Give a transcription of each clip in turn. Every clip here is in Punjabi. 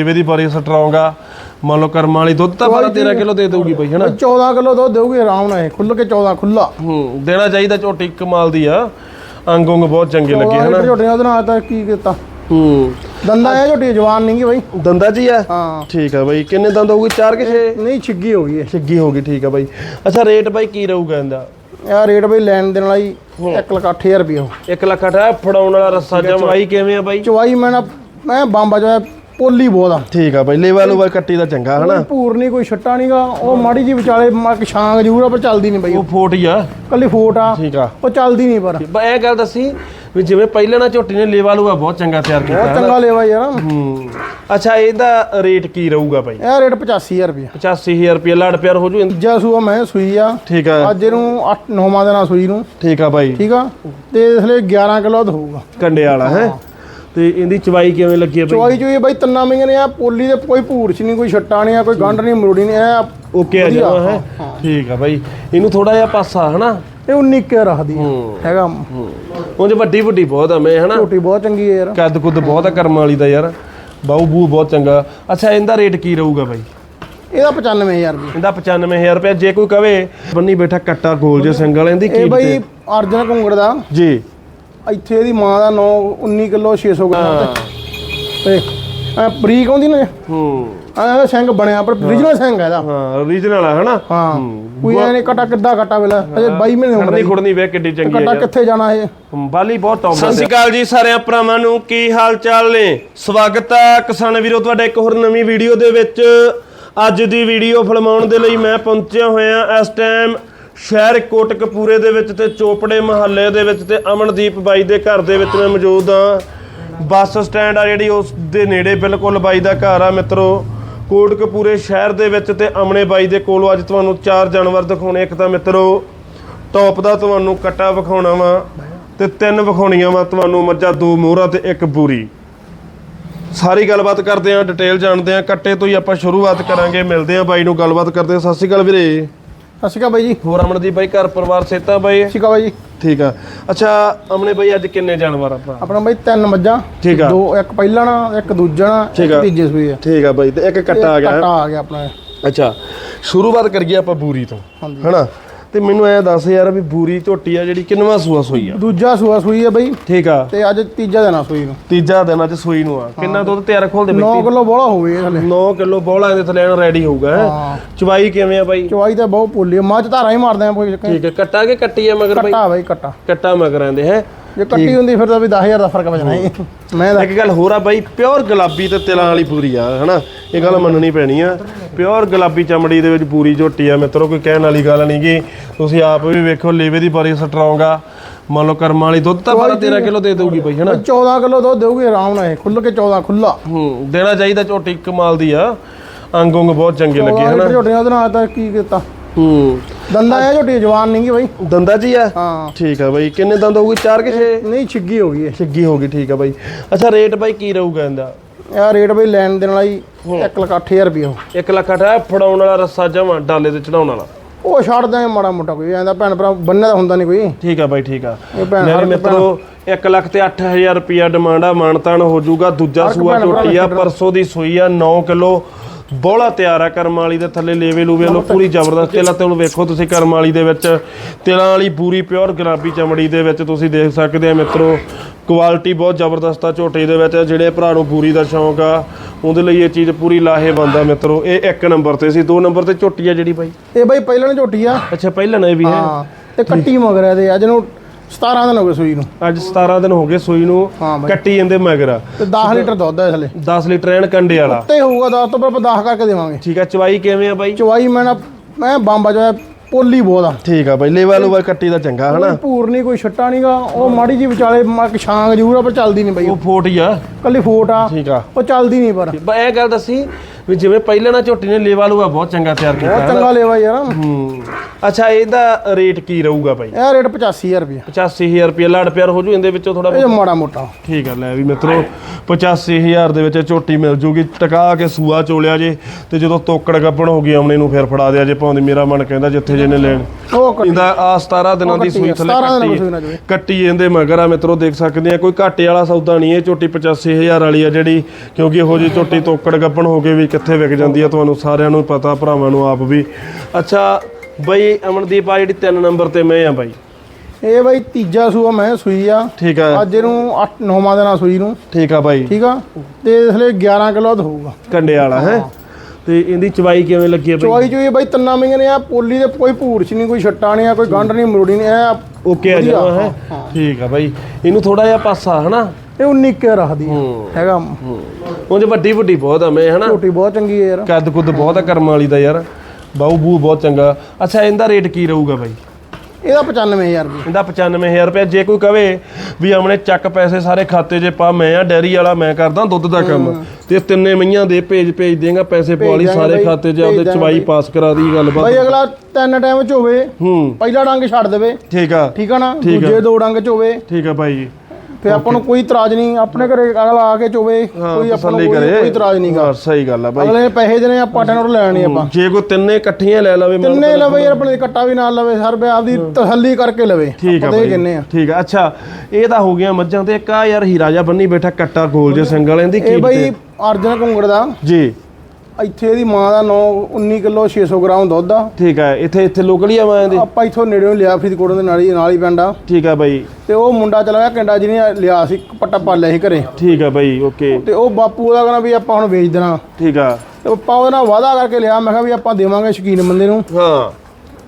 ਜਿਵੇਂ ਦੀ ਬੜੀ ਸਟਰੋਂਗ ਆ? ਮੰਨ ਲਓ ਕਰਮ ਵਾਲੀ ਦੁੱਧ ਤਾਂ 12 13 ਕਿਲੋ ਦੇ ਦਊਗੀ ਬਈ ਹਨਾ? 14 ਕਿਲੋ ਦੁੱਧ ਦੇਊਗੀ ਆਰਾਮ ਨਾਲ ਇਹ ਖੁੱਲ ਕੇ 14 ਖੁੱਲਾ ਹੂੰ ਦੇਣਾ ਚਾਹੀਦਾ ਝੋਟੀ ਕਮਾਲ ਦੀ ਆ। ਅੰਗ ਉਂਗ ਬਹੁਤ ਚੰਗੇ ਲੱਗੇ ਹਨਾ? ਝੋਟੀਆਂ ਉਹਦੇ ਨਾਲ ਤਾਂ ਕੀ ਕੀਤਾ? ਹੂੰ। ਦੰਦਾ ਇਹ ਝੋਟੀ ਜਵਾਨ ਨਹੀਂ ਗੀ ਬਾਈ। ਦੰਦਾ ਜੀ ਆ? ਹਾਂ। ਠੀਕ ਆ ਬਾਈ ਕਿੰਨੇ ਦੰਦ ਹੋਊਗੀ? 4 ਕਿ 6 ਨਹੀਂ ਛਿੱਗੀ ਹੋ ਗਈ ਇਹ। ਛਿੱਗੀ ਹੋ ਗਈ ਠੀਕ ਆ ਬਾਈ। ਅੱਛਾ ਰੇਟ ਬਾਈ ਕੀ ਰਹੂਗਾ ਇਹਦਾ? ਇਹ ਰੇਟ ਬਈ ਲੈਣ ਦੇਣ ਵਾਲਾ ਹੀ। 1 ਲੱਖ 8000 ਰੁਪਏ 1 ਲੱਖ ਅਠਾ ਫੜਾਉਣ ਵਾਲਾ ਰੱਸਾ ਜਮਾਈ ਕਿਵੇਂ ਆ ਬਾਈ? ਚਵਾਈ ਮੈਂ ਮੈਂ ਬੰਬਾ ਜੋ ਹੈ ਪੋਲੀ ਬਹੁਤ ਆ। ਠੀਕ ਆ ਬਾਈ ਲੇਵਾ ਲੂਵਾ ਕੱਟੀ ਦਾ ਚੰਗਾ ਹਨਾ? ਕੋਈ ਭੂਰ ਨਹੀਂ ਕੋਈ ਛੱਟਾ ਨਹੀਂਗਾ ਉਹ ਮਾੜੀ ਜੀ ਵਿਚਾਲੇ ਮਾ ਇੱਕ ਛਾਂਗ ਜ਼ਰੂਰ ਆ ਪਰ ਚੱਲਦੀ ਨਹੀਂ ਬਈ ਉਹ। ਫੋਟ ਹੀ ਆ। ਕੱਲੀ ਫੋਟ ਆ। ਠੀਕ ਆ। ਉਹ ਚੱਲਦੀ ਨਹੀਂ ਪਰ। ਬਾ ਇਹ ਗੱਲ ਦੱਸੀ ਵੀ ਜਿਵੇਂ ਪਹਿਲਾਂ ਨਾ ਝੋਟੀ ਨੇ ਲੇਵਾ ਲੂਆ ਬਹੁਤ ਚੰਗਾ ਤਿਆਰ ਕੀਤਾ ਬਹੁਤ ਚੰਗਾ ਲੈਵਾ ਯਾਰ ਹੂੰ। ਅੱਛਾ ਇਹਦਾ ਰੇਟ ਕੀ ਰਹੂਗਾ ਬਾਈ? ਇਹ ਰੇਟ 85000 ਰੁਪਏ 85000 ਰੁਪਏ ਲੜ ਪਿਆਰ ਹੋ ਜੂ ਤੀਜਾ ਸੂਆ ਮੈਂ ਸੂਈ ਆ। ਠੀਕ ਆ। ਅੱਜ ਇਹਨੂੰ 8 9ਵਾਂ ਦਿਨਾਂ ਸੂਈ ਨੂੰ। ਠੀਕ ਆ ਬਾਈ। ਠੀਕ ਆ? ਤੇ ਇਸ ਲਈ 11 ਕਿਲੋ ਦੁੱਧ ਹੋਊਗਾ। ਕੰਡੇ ਵਾਲਾ ਹੈ। ਤੇ ਇਹਦੀ ਚਵਾਈ ਕਿਵੇਂ ਲੱਗੀ ਆ ਬਾਈ? ਚਵਾਈ ਚੋਈ ਬਾਈ ਤਿੰਨਾਂ ਮਹੀਨੇ ਨੇ ਆ ਪੋਲੀ ਦੇ ਕੋਈ ਭੂਰਚ ਨਹੀਂ ਕੋਈ ਛੱਟਾ ਨਹੀਂ ਆ ਕੋਈ ਗੰਢ ਨਹੀਂ ਮਰੂੜੀ ਨਹੀਂ ਆ ਓਕੇ ਆ ਜਾਵਾ ਹੈ। ਠੀਕ ਆ ਬਾਈ। ਇਹਨੂੰ ਥੋੜਾ ਜਿਹਾ ਪਾਸਾ ਹਨਾ? ਇਹ 19 ਕੇ ਰੱਖਦੀ ਆ। ਹੂੰ। ਹੈਗਾ। ਉਂਝ ਵੱਡੀ ਵੱਡੀ ਬਹੁਤ ਆ ਮੈਂ ਹਨਾ? ਝੋਟੀ ਬਹੁਤ ਚੰਗੀ ਹੈ ਯਾਰ। ਕੱਦ ਕੁੱਦ ਬਹੁਤ ਆ ਕਰਮ ਵਾਲੀ ਦਾ ਯਾਰ। ਬਾਊ ਬੂ ਬਹੁਤ ਚੰਗਾ। ਅੱਛਾ ਇਹਦਾ ਰੇਟ ਕੀ ਰਹੂਗਾ ਬਾਈ? ਇਹਦਾ 95000 ਰੁਪਏ ਇਹਦਾ 95000 ਰੁਪਏ ਜੇ ਕੋਈ ਕਵੇ ਬੰਨੀ ਬੈਠਾ ਕੱਟਾ ਗੋਲ ਜੇ ਸਿੰਗਲ ਇਹਦੀ ਕੀ ਇਹ ਬਾਈ ਅਰਜਨ ਘੁੰਗੜ ਦਾ। ਜੀ। ਇੱਥੇ ਇਹਦੀ ਮਾਂ ਦਾ 9 19 ਕਿਲੋ 600 ਗ੍ਰਾਮ ਤੇ ਐ ਬਰੀਕ ਆਉਂਦੀ ਨਾ ਹੂੰ। ਐ ਸਿੰਘ ਬਣਿਆ ਪਰ origignal ਸਿੰਘ ਹੈ ਇਹਦਾ। ਹਾਂ ਓਰੀਜਨਲ ਆ ਹਨਾ? ਹਾਂ। ਕੋਈ ਐ ਨਹੀਂ ਕਟਾ ਕਿੱਦਾਂ ਕਟਾ ਵੇਲਾ? ਅਜੇ 22 ਮਹੀਨੇ ਉਮਰ ਖੜਨੀ ਖੁੜਨੀ ਵੇ ਕਿੱਡੀ ਚੰਗੀ ਹੈ ਕਟਾ ਕਿੱਥੇ ਜਾਣਾ ਇਹ? ਬਾਲੀ ਬਹੁਤ ਟੌਪ ਸਤਿ ਸ਼੍ਰੀ ਅਕਾਲ ਜੀ ਸਾਰਿਆਂ ਭਰਾਵਾਂ ਨੂੰ ਕੀ ਹਾਲ ਚਾਲ ਨੇ? ਸਵਾਗਤ ਹੈ ਕਿਸਾਨ ਵੀਰੋ ਤੁਹਾਡਾ ਇੱਕ ਹੋਰ ਨਵੀਂ ਵੀਡੀਓ ਦੇ ਵਿੱਚ। ਅੱਜ ਦੀ ਵੀਡੀਓ ਫਿਲਮਾਉਣ ਦੇ ਲਈ ਮੈਂ ਪਹੁੰਚਿਆ ਹੋਇਆ ਇਸ ਟਾਈਮ ਸ਼ਹਿਰ ਕੋਟਕਪੂਰੇ ਦੇ ਵਿੱਚ ਤੇ ਚੋਪੜੇ ਮਹੱਲੇ ਦੇ ਵਿੱਚ ਤੇ ਅਮਨਦੀਪ ਬਾਈ ਦੇ ਘਰ ਦੇ ਵਿੱਚ ਮੈਂ ਮੌਜੂਦ ਹਾਂ। ਬੱਸ ਸਟੈਂਡ ਆ ਜਿਹੜੀ ਉਸ ਦੇ ਨੇੜੇ ਬਿਲਕੁਲ ਬਾਈ ਦਾ ਘਰ ਆ ਮਿੱਤਰੋ। ਕੋਟਕਪੂਰੇ ਸ਼ਹਿਰ ਦੇ ਵਿੱਚ ਤੇ ਅਮਨੇ ਬਾਈ ਦੇ ਕੋਲੋਂ ਅੱਜ ਤੁਹਾਨੂੰ ਚਾਰ ਜਾਨਵਰ ਦਿਖਾਉਣੇ, ਇੱਕ ਤਾਂ ਮਿੱਤਰੋ, ਟੌਪ ਦਾ ਤੁਹਾਨੂੰ ਕੱਟਾ ਵਿਖਾਉਣਾ ਵਾ ਤੇ ਤਿੰਨ ਵਿਖਾਉਣੀਆਂ ਵਾ ਤੁਹਾਨੂੰ ਮੱਝਾਂ, ਦੋ ਮੋਹਰਾ ਤੇ ਇੱਕ ਬੂਰੀ। ਸਾਰੀ ਗੱਲਬਾਤ ਕਰਦੇ ਆਂ ਡਿਟੇਲ ਜਾਣਦੇ ਆਂ ਕੱਟੇ ਤੋਂ ਹੀ ਆਪਾਂ ਸ਼ੁਰੂਆਤ ਕਰਾਂਗੇ, ਮਿਲਦੇ ਆਂ ਬਾਈ ਨੂੰ, ਗੱਲਬਾਤ ਕਰਦੇ ਆਂ ਸਤਿ ਸ਼੍ਰੀ ਅਕਾਲ ਵੀਰੇ। ਸਤਿ ਸ਼੍ਰੀ ਅਕਾਲ ਬਾਈ ਜੀ। ਹੋਰ ਅਮਨਦੀਪ ਬਾਈ ਘਰ ਪਰਿਵਾਰ ਸੇਤਾ ਬਾਈ? ਸ਼੍ਰੀ ਅਕਾਲ ਬਾਈ ਜੀ। ਠੀਕ ਆ। ਅੱਛਾ ਅਮਨੇ ਬਾਈ ਅੱਜ ਕਿੰਨੇ ਜਾਨਵਰ ਆਪਾਂ? ਆਪਣਾ ਬਾਈ ਤਿੰਨ ਮੱਝਾਂ ਠੀਕ ਆ। ਦੋ ਇੱਕ ਪਹਿਲਾ ਨਾ ਇੱਕ ਦੂਜਾ ਨਾ। ਇੱਕ ਤੀਜੇ ਸੂਈ ਆ। ਠੀਕ ਆ ਬਾਈ ਤੇ ਇੱਕ ਕੱਟਾ ਆ ਗਿਆ ਕਟਾ ਆ ਗਿਆ ਆਪਣਾ ਅੱਛਾ ਸ਼ੁਰੂਆਤ ਕਰੀਏ ਆਪਾਂ ਬੂਰੀ ਤੋਂ। ਹਨਾ? ਤੇ ਮੈਨੂੰ ਐ ਦੱਸ ਯਾਰ ਵੀ ਬੂਰੀ ਝੋਟੀ ਆ ਜਿਹੜੀ ਕਿੰਨਵਾਂ ਸੂਆ ਸੋਈ ਆ? ਦੂਜਾ ਸੂਆ ਸੂਈ ਆ ਬਾਈ। ਠੀਕ ਆ। ਤੇ ਅੱਜ ਤੀਜਾ ਦਿਨ ਆ ਸੂਈ ਨੂੰ। ਤੀਜਾ ਦਿਨ ਅੱਜ ਸੂਈ ਨੂੰ ਆ। ਕਿੰਨਾ ਦੁੱਧ ਤਿਆਰ ਖੋਲਦੇ 9 ਕਿਲੋ ਬੋਲਾ ਹੋਵੇ ਹਲੇ। 9 ਕਿਲੋ ਬੋਲਾ ਇਹਦੇ ਥੱਲੇ ਰੈਡੀ ਹੋਊਗਾ ਚਵਾਈ ਕਿਵੇਂ ਆ ਬਾਈ? ਚਵਾਈ ਤਾਂ ਬਹੁਤ ਆ ਮੱਝ ਧਾਰਾਂ ਹੀ ਮਾਰਦੇ ਆ ਕੋਈ। ਠੀਕ ਹੈ ਕੱਟਾ ਕੇ ਕੱਟੀ ਆ ਮਗਰ ਬਾਈ? ਕੱਟਾ ਬਾਈ ਕੱਟਾ। ਕੱਟਾ ਮਗਰ ਆਂਦੇ ਹੈ? ਜੇ ਕੱਟੀ ਹੁੰਦੀ ਫਿਰ ਤਾਂ ਵੀ 10000 ਦਾ ਫ਼ਰਕ ਵਜਣਾ ਸੀ ਮੈਂ ਤਾਂ ਇੱਕ ਗੱਲ ਹੋਰ ਆ ਬਾਈ ਪਿਓਰ ਗੁਲਾਬੀ ਤੇ ਤਿਲਾਂ ਵਾਲੀ ਪੂਰੀ ਆ ਹਨਾ? ਇਹ ਗੱਲ ਮੰਨਣੀ ਪੈਣੀ ਆ। ਪਿਓਰ ਗੁਲਾਬੀ ਚਮੜੀ ਦੇ ਵਿੱਚ ਪੂਰੀ ਝੋਟੀ ਆ ਮਿੱਤਰੋ ਕੋਈ ਕਹਿਣ ਵਾਲੀ ਗੱਲ ਨਹੀਂ ਗੀ। ਤੁਸੀਂ ਆਪ ਵੀ ਵੇਖੋ ਲੇਵੇ ਦੀ ਬੜੀ ਸਟਰੋਂਗ ਆ। ਮੰਨ ਲਓ ਕਰਮ ਵਾਲੀ ਦੁੱਧ ਤਾਂ 12 13 ਕਿਲੋ ਦੇ ਦਊਗੀ ਬਾਈ ਹਨਾ? 14 ਕਿਲੋ ਦੁੱਧ ਦੇਊਗੀ ਆਰਾਮ ਨਾਲ ਇਹ ਖੁੱਲ ਕੇ 14 ਖੁੱਲਾ ਹੂੰ ਦੇਣਾ ਚਾਹੀਦਾ ਝੋਟੀ ਕਮਾਲ ਦੀ ਆ। ਅੰਗ ਉਂਗ ਬਹੁਤ ਚੰਗੇ ਲੱਗੇ ਹਨਾ? ਝੋਟੀਆਂ ਉਹਦੇ ਨਾਲ ਤਾਂ ਕੀ ਕੀਤਾ? ਹੂੰ। ਦੰਦਾ ਇਹ ਝੋਟੀ ਜਵਾਨ ਨਹੀਂ ਗੀ ਬਾਈ। ਦੰਦਾ ਜੀ ਆ ਹਾਂ। ਠੀਕ ਆ ਬਾਈ। ਕਿੰਨੇ ਦੰਦ ਹੋਊਗੀ? 4 ਕਿ 6 ਨਹੀਂ ਛਿੱਗੀ ਹੋ ਗਈ ਇਹ। ਛਿੱਗੀ ਹੋ ਗਈ ਠੀਕ ਆ ਬਾਈ। ਅੱਛਾ ਰੇਟ ਬਾਈ ਕੀ ਰਹੂਗਾ ਇਹਦਾ? ਇਹ ਰੇਟ ਬਈ ਲੈਣ ਦੇਣ ਵਾਲਾ ਹੀ 1 ਲੱਖ 8000 ਰੁਪਏ ਉਹ 1 ਲੱਖ ਅਠਾ ਫੜਾਉਣ ਵਾਲਾ ਰੱਸਾ ਜਮਾ ਡਾਲੇ ਤੇ ਚੜਾਉਣ ਵਾਲਾ। ਉਹ ਛੱਡਦਾ ਮਾੜਾ ਮੋਟਾ ਕੋਈ। ਐਂਦਾ ਭੈਣ ਭਰਾ ਬੰਨੇ ਦਾ ਹੁੰਦਾ ਨਹੀਂ ਕੋਈ। ਠੀਕ ਆ ਬਾਈ ਠੀਕ ਆ। ਮੇਰੇ ਮਿੱਤਰੋ 1 ਲੱਖ ਤੇ 8000 ਰੁਪਿਆ ਡਿਮਾਂਡ ਆ ਮਾਨਤਾਨ ਹੋ ਜਾਊਗਾ। ਦੂਜਾ ਸੂਆ ਝੋਟੀ ਆ ਪਰਸੋਂ ਦੀ ਸੂਈ ਆ 9 ਕਿਲੋ। ਬੋਲਾ ਤਿਆਰ ਆ ਕਰਮ ਵਾਲੀ ਦੇ ਥੱਲੇ ਲੇਵੇ ਲੂਵੇ ਲੋ ਪੂਰੀ ਜ਼ਬਰਦਸਤ ਤੇਲਾ ਤੇ ਵੇਖੋ ਤੁਸੀਂ ਕਰਮ ਵਾਲੀ ਦੇ ਵਿੱਚ ਤੇਲਾਂ ਵਾਲੀ ਪੂਰੀ ਪਿਓਰ ਗੁਲਾਬੀ ਚਮੜੀ ਦੇ ਵਿੱਚ ਤੁਸੀਂ ਦੇਖ ਸਕਦੇ ਆ ਮਿੱਤਰੋ। ਕੁਆਲਿਟੀ ਬਹੁਤ ਜ਼ਬਰਦਸਤ ਆ ਝੋਟੀ ਦੇ ਵਿੱਚ ਜਿਹੜੇ ਭਰਾ ਨੂੰ ਪੂਰੀ ਦਾ ਸ਼ੌਂਕ ਆ ਉਹਦੇ ਲਈ ਇਹ ਚੀਜ਼ ਪੂਰੀ ਲਾਹੇਵੰਦ ਆ ਮਿੱਤਰੋ। ਇਹ ਇੱਕ ਨੰਬਰ ਤੇ ਸੀ ਦੋ ਨੰਬਰ ਤੇ ਝੋਟੀ ਆ ਜਿਹੜੀ ਬਾਈ। ਇਹ ਬਈ ਪਹਿਲਾਂ ਝੋਟੀ ਆ। ਅੱਛਾ ਪਹਿਲਾਂ ਇਹ ਵੀ ਹੈ। ਹਾਂ ਤੇ ਕੱਟੀ ਮਗਰ ਇਹਦੇ ਅੱਜ ਨੂੰ 17 ਦਿਨ ਹੋ ਗਏ ਸੂਈ ਨੂੰ। ਅੱਜ 17 ਦਿਨ ਹੋ ਗਏ ਸੂਈ ਨੂੰ ਹਾਂ ਬਾਈ। ਕੱਟੀ ਜਾਂਦੇ ਮਗਰ। ਆ ਤੇ 10 ਲੀਟਰ ਦੁੱਧ ਹੈ ਥਲੇ 10 ਲੀਟਰ ਐਨ ਕੰਡੇ ਵਾਲਾ। ਤੇ ਹੋਊਗਾ 10 ਤੋਂ ਪਰ ਆਪਾਂ 10 ਕਰਕੇ ਦੇਵਾਂਗੇ। ਠੀਕ ਆ ਚਵਾਈ ਕਿਵੇਂ ਆ ਬਾਈ? ਚਵਾਈ ਮੈਂ ਨਾ ਮੈਂ ਬੰਬਾ ਜੋ ਪੋਲੀ ਬਹੁਤ ਆ। ਠੀਕ ਆ ਬਾਈ ਲੇਵਾ ਲੂਵਾ ਕੱਟੀ ਦਾ ਚੰਗਾ ਹਨਾ? ਕੋਈ ਭੂਰ ਨਹੀਂ ਕੋਈ ਛੱਟਾ ਨਹੀਂਗਾ ਉਹ ਮਾੜੀ ਜੀ ਵਿਚਾਲੇ ਮਾ- ਇੱਕ ਛਾਂਗ ਜ਼ਰੂਰ ਆ ਪਰ ਚੱਲਦੀ ਨਹੀਂ ਬਈ। ਉਹ ਫੋਟ ਹੀ ਆ। ਕੱਲੀ ਫੋਟ ਆ। ਠੀਕ ਆ। ਉਹ ਚੱਲਦੀ ਨਹੀਂ ਪਰ। ਬ- ਇਹ ਗੱਲ ਦੱਸੀ ਵੀ ਜਿਵੇਂ ਪਹਿਲਾਂ ਨਾ ਝੋਟੀ ਨੇ ਲੇਵਾ ਲੂਆ ਬਹੁਤ ਚੰਗਾ ਤਿਆਰ ਕੀਤਾ ਬਹੁਤ ਚੰਗਾ ਲੇਵਾ ਯਾਰ ਹੂੰ। ਅੱਛਾ ਇਹਦਾ ਰੇਟ ਕੀ ਰਹੂਗਾ ਬਾਈ? ਇਹ ਰੇਟ 85000 ਰੁਪਏ 85000 ਰੁਪਏ ਲੜ ਪਿਆਰ ਹੋ ਜੂ ਇਹਦੇ ਵਿੱਚੋਂ ਥੋੜਾ ਇਹ ਮਾੜਾ ਮੋਟਾ। ਠੀਕ ਆ ਲੈ ਵੀ ਮਿੱਤਰੋ 85000 ਦੇ ਵਿੱਚ ਝੋਟੀ ਮਿਲ ਜੂਗੀ ਟਕਾ ਕੇ ਸੂਆ ਚੋਲਿਆ ਜੇ ਤੇ ਜਦੋਂ ਤੋਕੜ ਗੱਪਣ ਹੋ ਗਈ ਆਮਣੇ ਨੂੰ ਫਿਰ ਫੜਾ ਦਿਆ ਜੇ ਭਾਉਂਦੀ ਮੇਰਾ ਮਨ ਕਹਿੰਦਾ ਜਿੱਥੇ ਜਿਹਨੇ ਲੈਣ। ਉਹ ਇਹਦਾ ਆ 17 ਦਿਨਾਂ ਦੀ ਸੂਈ ਥੱਲੇ 17 ਦਿਨਾਂ ਦੀ ਕੱਟੀ। ਕੱਟੀ ਇਹਦੇ ਮਗਰ ਆ ਮਿੱਤਰੋ ਦੇਖ ਸਕਦੇ ਆ ਕੋਈ ਘਾਟੇ ਵਾਲਾ ਸੌਦਾ ਨਹੀਂ ਇਹ ਝੋਟੀ 85000 ਵਾਲੀ ਆ ਜਿਹੜੀ ਕਿਉਂਕਿ ਇਹੋ ਜਿਹੀ ਝੋਟੀ ਤੋਕੜ ਗੱਪਣ ਹੋ ਕੇ ਵੀ ਕਿੱਥੇ ਵਿਕ ਜਾਂਦੀ ਆ ਤੁਹਾਨੂੰ ਸਾਰਿਆਂ ਨੂੰ ਪਤਾ ਭਰਾਵਾਂ ਨੂੰ ਆਪ ਵੀ। ਅੱਛਾ ਬਈ ਅਮਨਦੀਪ ਆ ਜਿਹੜੀ 3 ਨੰਬਰ ਤੇ ਮੈਂ ਆ ਬਾਈ। ਇਹ ਬਾਈ ਤੀਜਾ ਸੂਆ ਮੈਂ ਸੂਈ ਆ। ਠੀਕ ਆ। ਅੱਜ ਇਹਨੂੰ 8 9ਵਾਂ ਦਿਨਾਂ ਸੂਈ ਨੂੰ। ਠੀਕ ਆ ਬਾਈ। ਠੀਕ ਆ? ਤੇ ਇਸ ਲਈ 11 ਕਿਲੋ ਦੁੱਧ ਹੋਊਗਾ। ਕੰਡੇ ਵਾਲਾ ਹੈ? ਤੇ ਇਹਦੀ ਚਵਾਈ ਕਿਵੇਂ ਲੱਗੀ ਆ ਬਾਈ? ਚਵਾਈ ਚੋਈ ਬਾਈ ਤਿੰਨਾਂ ਮਹੀਨੇ ਨੇ ਆ। ਪੋਲੀ ਦੇ ਕੋਈ ਭੂਰਚ ਨਹੀਂ ਕੋਈ ਛੱਟਾ ਨਹੀਂ ਆ ਕੋਈ ਗੰਢ ਨਹੀਂ ਮਰੋੜੀ ਨਹੀਂ ਐ ਓਕੇ ਆ ਹੈ? ਠੀਕ ਆ ਬਾਈ। ਇਹਨੂੰ ਥੋੜਾ ਜਿਹਾ ਪਾਸਾ ਹਨਾ? ਇਹ 19 ਕੇ ਰੱਖਦੀ ਆ। ਹੈਗਾ। ਉਂਝ ਵੱਡੀ ਵੱਡੀ ਬਹੁਤ ਆ ਮੈਂ ਹਨਾ। ਝੋਟੀ ਬਹੁਤ ਚੰਗੀ ਹੈ ਯਾਰ। ਕੱਦ ਕੁੱਦ ਬਹੁਤ ਆ ਕਰਮ ਵਾਲੀ ਦਾ ਯਾਰ। ਬਾਊ ਬੂ ਬਹੁਤ ਚੰਗਾ। ਅੱਛਾ ਇਹਦਾ ਰੇਟ ਕੀ ਰਹੂਗਾ ਬਾਈ? ਇਹਦਾ 95000 ਰੁਪਏ। ਇਹਦਾ 95000 ਰੁਪਏ। ਜੇ ਕੋਈ ਕਵੇ ਵੀ ਆਮਣੇ ਚੱਕ ਪੈਸੇ ਸਾਰੇ ਖਾਤੇ 'ਚ ਪਾ ਮੈਂ ਆ ਡੈਰੀ ਵਾਲਾ ਮੈਂ ਕਰਦਾ ਦੁੱਧ ਦਾ ਕੰਮ। ਤੇ ਤਿੰਨੇ ਮਈਆਂ ਦੇ ਭੇਜ ਭੇਜ ਦੇਗਾ ਪੈਸੇ ਪਵਾਲੀ ਸਾਰੇ ਖਾਤੇ 'ਚ ਆਪਦੇ ਚਵਾਈ। ਪਾਸ ਕਰਾ ਦੀ ਗੱਲਬਾਤ। ਬਾਈ ਅਗਲਾ ਤਿੰਨ ਟਾਈਮ ਚ ਹੋਵੇ ਹੂੰ। ਪਹਿਲਾ ਡੰਗ ਛੱਡ ਦੇਵੇ। ਠੀਕ ਆ। ਠੀਕ ਆ ਨਾ। ਦੂਜੇ ਦੋ ਡੰਗ ਚ ਹੋਵੇ। ਠੀਕ ਆ ਬਾਈ ਜੀ। ਤੇ ਆਪਾਂ ਨੂੰ ਕੋਈ ਇਤਰਾਜ਼ ਨਹੀਂ ਆਪਣੇ ਘਰੇ ਅਗਲਾ ਆ ਕੇ ਚੋਵੇ ਕੋਈ ਆਪਾਂ ਨੂੰ ਕੋਈ ਇਤਰਾਜ਼ ਨਹੀਂਗਾ ਹਾਂ, ਸਹੀ ਗੱਲ ਆ ਬਾਈ। ਅਗਲੇ ਪੈਸੇ ਦੇਣੇ ਆਪਾਂ ਟੈਨਰ ਲੈਣੇ ਆਪਾਂ। ਜੇ ਕੋਈ ਤਿੰਨੇ ਇਕੱਠੀਆਂ ਲੈ ਲਵੇ ਤਿੰਨੇ ਲਵੇ ਯਾਰ ਆਪਣੇ ਕੱਟਾ ਵੀ ਨਾਲ ਲਵੇ ਹਰ ਬੇ ਆਪਦੀ ਤਸੱਲੀ ਕਰਕੇ ਲਵੇ। ਠੀਕ ਆ ਬਾਈ। ਆ। ਠੀਕ ਆ। ਅੱਛਾ ਇਹ ਤਾਂ ਹੋ ਗਿਆ ਮੱਝਾਂ ਤੇ ਇੱਕ ਆ ਯਾਰ ਹੀਰਾ ਜਿਹਾ ਬੰਨੀ ਬੈਠਾ ਕੱਟਾ ਗੋਲ ਜੇ ਸਿੰਘ ਵਾਲਿਆਂ ਦੀ ਇਹ ਕੀ ਬਾਈ ਅਰਜਨ ਕੁੰਗੜ ਦਾ। ਜੀ। ਇੱਥੇ ਇਹਦੀ ਮਾਂ ਦਾ 9 19 ਕਿਲੋ 600 ਗ੍ਰਾਮ ਦੁੱਧ ਆ। ਠੀਕ ਆ ਇੱਥੇ ਇੱਥੇ ਲੋਕਲ ਹੀ ਆ ਮੈਂ ਦੇ ਆਪਾਂ ਇੱਥੋਂ ਨੇੜਿਓਂ ਲਿਆ ਫਰੀਦਕੋਟ ਦੇ ਨਾਲ ਹੀ ਨਾਲ ਹੀ ਪਿੰਡ ਆ। ਠੀਕ ਆ ਬਾਈ। ਤੇ ਉਹ ਮੁੰਡਾ ਚਲਾ ਗਿਆ ਕੈਂਡਾ ਜਿਹਨੇ ਲਿਆ ਸੀ ਪੱਟਾ ਪਾਲਿਆ ਸੀ ਘਰੇ। ਠੀਕ ਆ ਬਾਈ ਓਕੇ। ਤੇ ਉਹ ਬਾਪੂ ਉਹਦਾ ਕਹਿੰਦਾ ਵੀ ਆਪਾਂ ਹੁਣ ਵੇਚ ਦੇਣਾ। ਠੀਕ ਆ। ਤੇ ਆਪਾਂ ਉਹਦੇ ਨਾਲ ਵਾਅਦਾ ਕਰਕੇ ਲਿਆ ਮੈਂ ਕਿਹਾ ਵੀ ਆਪਾਂ ਦੇਵਾਂਗੇ ਸ਼ਕੀਨ ਬੰਦੇ ਨੂੰ। ਹਾਂ।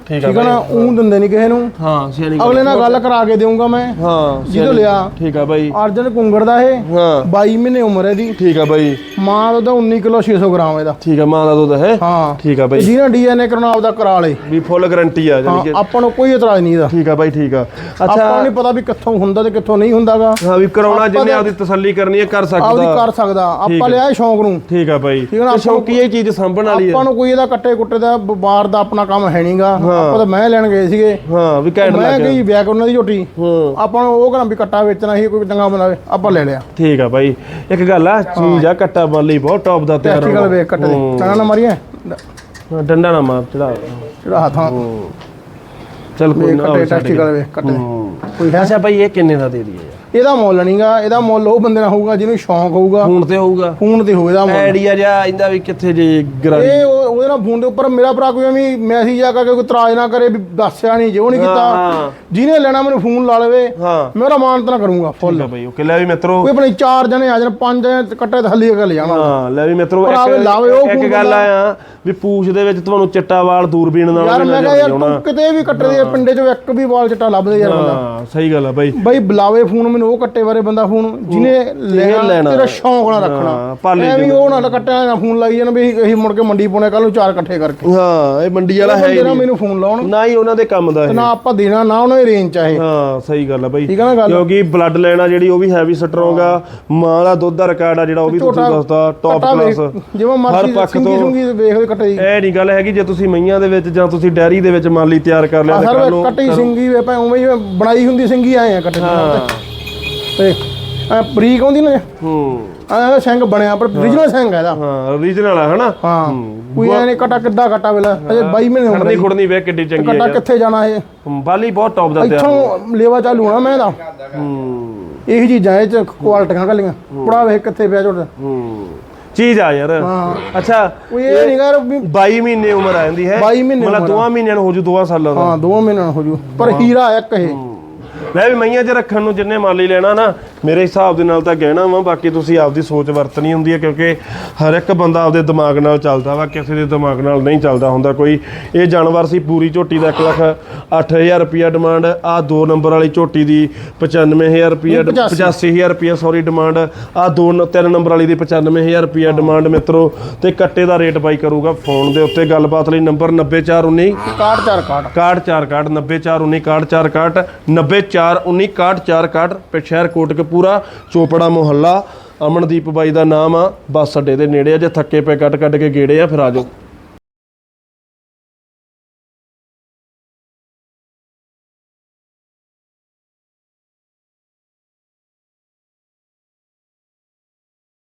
ਠੀਕ ਆ ਆ ਨਾ? ਉਹ ਦਿੰਦੇ ਨਹੀਂ ਕਿਸੇ ਨੂੰ। ਹਾਂ ਸਿਆਣੀ ਗੱਲ ਅਗਲੇ ਨਾਲ ਗੱਲ ਕਰਾ ਕੇ ਦੇਵਾਂਗਾ ਮੈਂ। ਹਾਂ ਜਿਹਦੋਂ ਲਿਆ। ਠੀਕ ਆ ਬਾਈ। ਅਰਜਨ ਕੁੰਗੜ ਦਾ ਇਹ। ਹਾਂ। 22 ਮਹੀਨੇ ਉਮਰ ਹੈ ਦੀ ਠੀਕ ਆ ਬਾਈ। ਮਾਂ ਦਾ ਉਹਦਾ 19 ਕਿਲੋ 600 ਗ੍ਰਾਮ ਇਹਦਾ। ਠੀਕ ਆ ਮਾਂ ਦਾ ਦੁੱਧ ਹੈ। ਹਾਂ। ਠੀਕ ਆ ਬਾਈ। ਜਿਹਨਾਂ ਡੀਐਨਏ ਕਰਾਉਣਾ ਆਪਦਾ ਕਰਾ ਲੇ। ਵੀ ਫੁੱਲ ਗਾਰੰਟੀ ਆ ਜਾਨੀ ਹਾਂ ਕਿ ਆਪਾਂ ਨੂੰ ਕੋਈ ਇਤਰਾਜ਼ ਨਹੀਂ ਇਹਦਾ। ਠੀਕ ਆ ਬਾਈ ਠੀਕ ਆ। ਆਪਾਂ ਅੱਛਾ ਨੂੰ ਨਹੀਂ ਪਤਾ ਵੀ ਕਿੱਥੋਂ ਹੁੰਦਾ ਤੇ ਕਿੱਥੋਂ ਨਹੀਂ ਹੁੰਦਾਗਾ। ਹਾਂ ਵੀ ਕਰਾਉਣਾ ਆਪਾਂ ਜਿੰਨੇ ਤਾਂ- ਆਪਦੀ ਤਸੱਲੀ ਕਰਨੀ ਹੈ ਕਰ ਆਪਦੀ ਸਕਦਾ ਕਰ ਸਕਦਾ। ਆਪਾਂ ਹੈ। ਲਿਆ ਇਹ ਸ਼ੌਂਕ ਨੂੰ। ਠੀਕ ਆ ਬਾਈ। ਠੀਕ ਆ ਨਾ, ਤੇ ਆਪਾਂ ਸ਼ੌਕੀ ਇਹ ਚੀਜ਼ ਸੰਭਣ ਵਾਲੀ ਹੈ। ਆਪਾਂ ਨੂੰ ਕੋਈ ਇਹਦਾ ਕੱਟੇ ਕੁੱਟੇ ਦਾ ਬਾਹਰ ਦਾ ਆਪਣਾ ਕੰਮ ਹੈ ਨਹੀਂਗਾ ਆਪਾਂ ਤਾਂ ਮੈਂ ਲੈਣ ਗਏ ਸੀਗੇ। ਹਾਂ ਵੀ ਘੈਂਟ ਮੈਂ ਲੱਗ ਗਈ ਵਿਆਹ ਉਹਨਾਂ ਦੀ ਝੋਟੀ। ਹਾਂ। ਆਪਾਂ ਨੂੰ ਉਹ ਕਹਿੰਦਾ ਵੀ ਕੱਟਾ ਵੇਚਣਾ ਸੀ ਕੋਈ ਚੰਗਾ ਬਣਾਵੇ ਆਪਾਂ ਲੈ ਲਿਆ। ਠੀਕ ਆ ਬਾਈ। ਇੱਕ ਗੱਲ ਆ ਚੀਜ਼ ਆ ਕੱਟਾ ਬਣ ਲਈ ਬਹੁਤ ਟੌਪ ਦਾ ਤਿਆਰ ਟੈਸਟੀਕਲ ਵੇਖ ਕੱਟੇ ਦੇ। ਚੰਗਾ ਨਾ ਮਾਰੀਏ? ਹਾਂ, ਡੰਡਾ ਨਾ ਮਾਰ ਚੜਾ। ਜਿਹੜਾ ਹੱਥਾਂ। ਚੱਲ ਕੋਈ ਨਾ ਕੱਟੇ ਟੈਸਟੀਕਲ ਵੇਖ ਕੱਟੇ। ਕੋਈ ਹੈ? ਅੱਛਾ ਬਾਈ ਇਹ ਕਿੰਨੇ ਦਾ ਦੇ ਦਈਏ ਇਹਦਾ ਮੁੱਲ ਨਹੀਂਗਾ ਇਹਦਾ ਮੁੱਲ ਉਹ ਬੰਦੇ ਨਾਲ ਹੋਊਗਾ ਜਿਹਨੂੰ ਸ਼ੌਂਕ ਹੋਊਗਾ। ਫੋਨ ਤੇ ਹੋਊਗਾ। ਫੋਨ ਤੇ ਹੋਵੇ ਦਾ ਮੁੱਲ। ਆਈਡੀਆ ਜਾਂ ਇਹਦਾ ਵੀ ਕਿੱਥੇ ਜੇ ਗਰਾਰੀ। ਇਹ ਉਹ- ਉਹਦੇ ਨਾਲ ਫੋਨ ਦੇ ਉੱਪਰ ਮੇਰਾ ਭਰਾ ਕੋਈ ਐਵੇਂ ਮੈਸੇਜ ਆ ਕਰਕੇ ਕੋਈ ਇਤਰਾਜ਼ ਨਾ ਕਰੇ ਵੀ ਦੱਸਿਆ ਨਹੀਂ ਜੋ ਨਹੀਂ। ਕੀਤਾ ਜਿਹਨੇ ਲੈਣਾ ਮੈਨੂੰ ਫੋਨ ਲਾ ਲਵੇ। ਮੈਂ ਉਹਦਾ ਮਾਨਤ ਨਾ ਕਰੂੰਗਾ ਫੁੱਲ। ਆ ਬਾਈ ਓਕੇ ਲੈ ਵੀ ਮਿੱਤਰੋ। ਕੋਈ ਆਪਣੇ ਚਾਰ ਜਣੇ ਆ ਜਾਣ ਪੰਜ ਜਣੇ ਕੱਟੇ ਥੱਲੇ ਕੇ ਲੈ ਜਾਣਾ ਹਾਂ ਲੈ ਵੀ ਮਿੱਤਰੋ ਇੱਕ ਫੋਨ ਗੱਲ। ਆਇਆ ਵੀ ਪੂਛ ਦੇ ਵਿੱਚ ਤੁਹਾਨੂੰ ਚਿੱਟਾ ਵਾਲ ਦੂਰਬੀਨ ਨਾਲ ਯਾਰ ਮੈਂ ਕਿਹਾ ਯਾਰ ਤੂੰ ਕਿਤੇ ਵੀ ਕੱਟੇ ਦੇ ਪਿੰਡੇ 'ਚ ਇੱਕ ਵੀ ਵਾਲ ਚਿੱਟਾ ਲੱਭਦੇ ਯਾਰ ਬੰਦਾ। ਹਾਂ ਸਹੀ ਗੱਲ ਆ ਬਾਈ। ਬਈ ਬੁਲਾਵੇ ਫੋਨ ਮੈਨੂੰ ਉਹ ਕੱਟੇ ਬਾਰੇ ਬੰਦਾ ਫੋਨ ਜਿਹਨੇ ਲੈਣਾ। ਤੇਰਾ ਸ਼ੌਂਕ ਨਾਲ ਰੱਖਣਾ। ਐਵੇਂ ਉਹ ਨਾ ਕੱਟਿਆ ਨਾ ਫੋਨ ਲਾਈ ਜਾਣਾ ਵੀ ਅਸੀਂ- ਅਸੀਂ ਮੁੜ ਕੇ ਮੰਡੀ ਪਾਉਣੇ ਕੱਲ ਨੂੰ ਚਾਰ ਇਕੱਠੇ ਕਰਕੇ। ਹਾਂ ਇਹ ਮੰਡੀ ਵਾਲਾ ਹੈ ਨਹੀਂ। ਮੈਨੂੰ ਫੋਨ ਲਾਉਣ। ਨਾ ਹੀ ਉਹਨਾਂ ਦੇ ਕੰਮ ਦਾ ਇਹ। ਨਾ ਆਪਾਂ ਦੇਣਾ ਨਾ ਉਹਨਾਂ ਦੀ ਰੇਂਜ ਚਾਹੇ ਹਾਂ ਸਹੀ ਗੱਲ ਆ ਬਾਈ। ਠੀਕ ਆ ਨਾ ਗੱਲ? ਕਿਉਂਕਿ ਬਲੱਡ ਲੈਣਾ ਜਿਹੜੀ ਉਹ ਵੀ ਹੈਵੀ ਸਟਰੋਂਗ ਆ। ਮਾਂ ਦਾ ਦੁੱਧ ਦਾ ਰਿਕਾਰਡ ਆ ਜਿਹੜਾ ਉਹ ਵੀ ਤੁਸੀਂ ਦੱਸਦਾ ਟੌਪ ਕਲਾਸ ਜਿਵੇਂ ਮਰਜ਼ੀ ਸਿੰਗੀ ਤੋਂ ਸੁੰਗੀ ਵੇਖ ਦੇ ਕੱਟੇ ਇਹ ਨਹੀਂ ਗੱਲ ਹੈਗੀ ਜੇ ਤੁਸੀਂ ਮਈਆਂ ਦੇ ਵਿੱਚ ਜਾਂ ਤੁਸੀਂ ਡੈਰੀ ਦੇ ਵਿੱਚ ਮਾਲੀ ਤਿਆਰ ਕਰ ਲਿਆ ਤੇ ਕੱਟੀ ਸਿੰਗੀ ਵੇ ਭਾਵੇਂ ਉਵੇਂ ਹੀ ਬਣਾਈ ਹੁੰਦੀ ਸਿੰਗੀ ਆਏ ਆ ਕੱਟੇ ਨਾਲ ਤੇ ਐ ਬਰੀਕ ਆਉਂਦੀ ਨਾ। ਹੂੰ। ਐ ਸਿੰਘ ਬਣਿਆ ਪਰ origignal ਸਿੰਘ ਹੈ ਇਹਦਾ। ਹਾਂ ਰੀਜਨਲ ਆ ਹਨਾ? ਹਾਂ। ਕੋਈ ਐ ਨਹੀਂ ਕਟਾ ਕਿੱਦਾਂ ਕਟਾ ਵੇਲਾ? ਅਜੇ 22 ਮਹੀਨੇ ਉਮਰ ਖੜਨੀ ਖੁੜਨੀ ਵੇਖ ਕਿੱਡੀ ਚੰਗੀ ਕਟਾ ਹੈ ਕਿੱਥੇ ਜਾਣਾ ਇਹ? ਬਾਲੀ ਬਹੁਤ ਟੌਪ ਦਾ ਤਿਆਰ ਇੱਥੋਂ ਲੇਵਾ ਚਾਲੂ ਹੋਣਾ ਮੈਂ ਦਾ ਹੂੰ। ਇਹੀ ਚੀਜ਼ਾਂ ਇਹ ਚ ਕੁਆਲਟੀਆਂ ਕੱਲੀਆਂ। ਪੜਾ ਵੇਖ ਕਿੱਥੇ ਪਿਆ ਝੋਟਾ। ਹੂੰ। ਚੀਜ਼ ਆ ਯਾਰ। ਹਾਂ। ਅੱਛਾ ਕੋਈ ਇਹ ਨਹੀਂ ਕਰ ਵੀ 22 ਮਹੀਨੇ ਉਮਰ ਆ ਜਾਂਦੀ ਹੈ। 22 ਮਹੀਨੇ ਮਤਲਬ ਦੋਵਾਂ ਮਹੀਨਿਆਂ ਨੂੰ ਹੋ ਜੂ ਦੋਵਾਂ ਸਾਲਾਂ ਦਾ। ਹਾਂ ਦੋ ਮਹੀਨੇ ਨਾਲ ਹੋ ਜੂ। ਪਰ ਹੀਰਾ ਇੱਕ ਇਹ। ਮੈਂ ਵੀ ਮਈਆਂ 'ਚ ਰੱਖਣ ਨੂੰ ਜਿੰਨੇ ਮਾਲੀ ਲੈਣਾ ਨਾ ਮੇਰੇ ਹਿਸਾਬ ਦੇ ਨਾਲ ਤਾਂ ਗਹਿਣਾ ਵਾ ਬਾਕੀ ਤੁਸੀਂ ਆਪਦੀ ਸੋਚ ਵਰਤਣੀ ਹੁੰਦੀ ਹੈ ਕਿਉਂਕਿ ਹਰ ਇੱਕ ਬੰਦਾ ਆਪਦੇ ਦਿਮਾਗ ਨਾਲ ਚੱਲਦਾ ਵਾ ਕਿਸੇ ਦੇ ਦਿਮਾਗ ਨਾਲ ਨਹੀਂ ਚੱਲਦਾ ਹੁੰਦਾ ਕੋਈ। ਇਹ ਜਾਨਵਰ ਸੀ ਪੂਰੀ ਝੋਟੀ ਦਾ 1 ਲੱਖ 8000 ਰੁਪਿਆ ਡਿਮਾਂਡ ਆ ਦੋ ਨੰਬਰ ਵਾਲੀ ਝੋਟੀ ਦੀ 95000 ਰੁਪਿਆ 85000 ਰੁਪਿਆ ਸੌਰੀ ਡਿਮਾਂਡ ਆ ਦੋ ਨ- ਤਿੰਨ ਨੰਬਰ ਵਾਲੀ ਦੀ 95000 ਰੁਪਿਆ ਡਿਮਾਂਡ ਮਿੱਤਰੋ ਤੇ ਕੱਟੇ ਦਾ ਰੇਟ ਬਾਈ ਕਰੂਗਾ ਫੋਨ ਦੇ ਉੱਤੇ। ਗੱਲਬਾਤ ਲਈ ਨੰਬਰ 90419 ਕਾਟ ਚਾਰ ਕਾਟ 61 90419 61 90419 61 ਸ਼ਹਿਰ ਕੋਟਕਪੂਰਾ, ਚੋਪੜਾ ਮੁਹੱਲਾ। ਅਮਨਦੀਪ ਬਾਈ ਦਾ ਨਾਮ ਆ। ਬੱਸ ਅੱਡੇ ਦੇ ਨੇੜੇ ਆ, ਜੇ ਥੱਕੇ ਪਏ ਕੱਟ ਕੱਟ ਕੇ ਗੇੜੇ ਆ, ਫਿਰ ਆ ਜਾਓ।